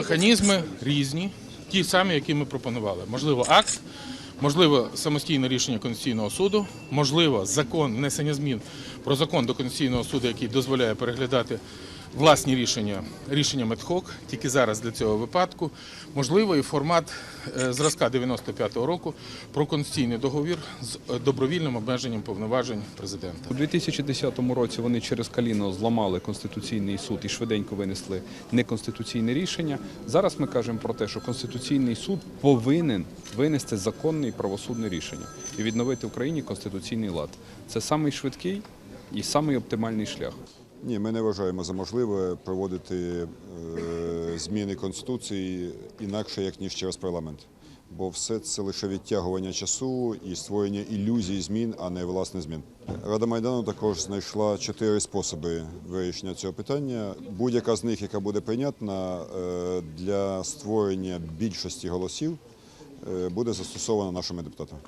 Механізми різні, ті самі, які ми пропонували. Можливо, акт, можливо, самостійне рішення Конституційного суду, можливо, закон внесення змін про закон до Конституційного суду, який дозволяє переглядати власні рішення рішенням ad-hoc, тільки зараз для цього випадку. Можливо, і формат е, зразка 95-го року про конституційний договір з е, добровільним обмеженням повноважень президента. У 2010 році вони через Каліно зламали Конституційний суд і швиденько винесли неконституційне рішення. Зараз ми кажемо про те, що Конституційний суд повинен винести законне і правосудне рішення і відновити в Україні конституційний лад. Це самий швидкий і самий оптимальний шлях. Ні, ми не вважаємо за можливе проводити е, зміни Конституції інакше, як ніж через парламент. Бо все це лише відтягування часу і створення ілюзій змін, а не власне змін. Рада Майдану також знайшла чотири способи вирішення цього питання. Будь-яка з них, яка буде прийнятна е, для створення більшості голосів, е, буде застосована нашими депутатами.